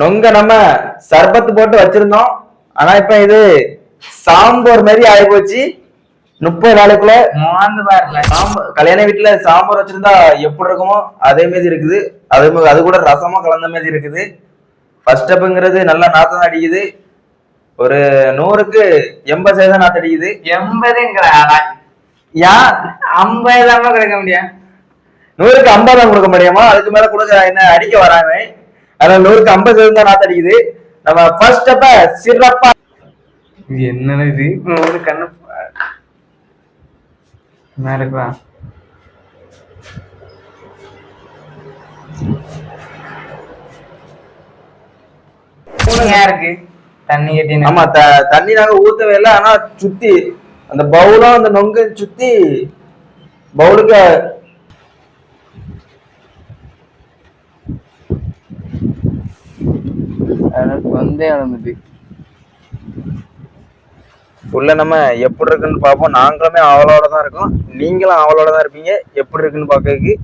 நொங்க நம்ம சர்பத்து போட்டு வச்சிருந்தோம். ஆனா இப்ப இது சாம்பார் மாதிரி ஆகி போச்சு. முப்பது நாளைக்குள்ள சாம்பார் கல்யாண வீட்டுல சாம்பார் வச்சிருந்தா எப்படி இருக்குமோ அதே மாதிரி இருக்குது. அதே அது கூட ரசமா கலந்த மாதிரி இருக்குது. ஃபர்ஸ்ட் ஸ்டெப்புங்கிறது நல்லா நாத்தம் அடிக்குது. ஒரு நூறுக்கு எண்பது சதவீதம் நாத்தம் அடிக்குது. எண்பதுங்கிற ஏன் ஐம்பது இல்லாம கொடுக்க முடியும். நூறுக்கு ஐம்பதாம் கொடுக்க முடியுமா? அதுக்கு மேல கொடுக்க என்ன அடிக்க வராங்க அதனால நூறுக்கு ஐம்பது சதவீதம் தான் நாத்தம் அடிக்குது. நம்ம ஃபர்ஸ்ட் ஸ்டெப்ப சிறப்பா இது என்னது இது? ஒரு கண்ணு மேல இருக்குவா இருக்கு தண்ணி கட்டி ஆமா தண்ணி நாங்க ஊத்தவே இல்லை ஆனா சுத்தி அந்த பவுலும் அந்த நொங்கு சுத்தி பவுலுக்கு வந்தே வளர்ந்துட்டு உள்ள நம்ம எப்படி இருக்குன்னு பார்ப்போம். நாங்களுமே அவளோட தான் இருக்கோம். நீங்களும் அவளோட தான் இருப்பீங்க. எப்படி இருக்குன்னு பார்க்கறதுக்கு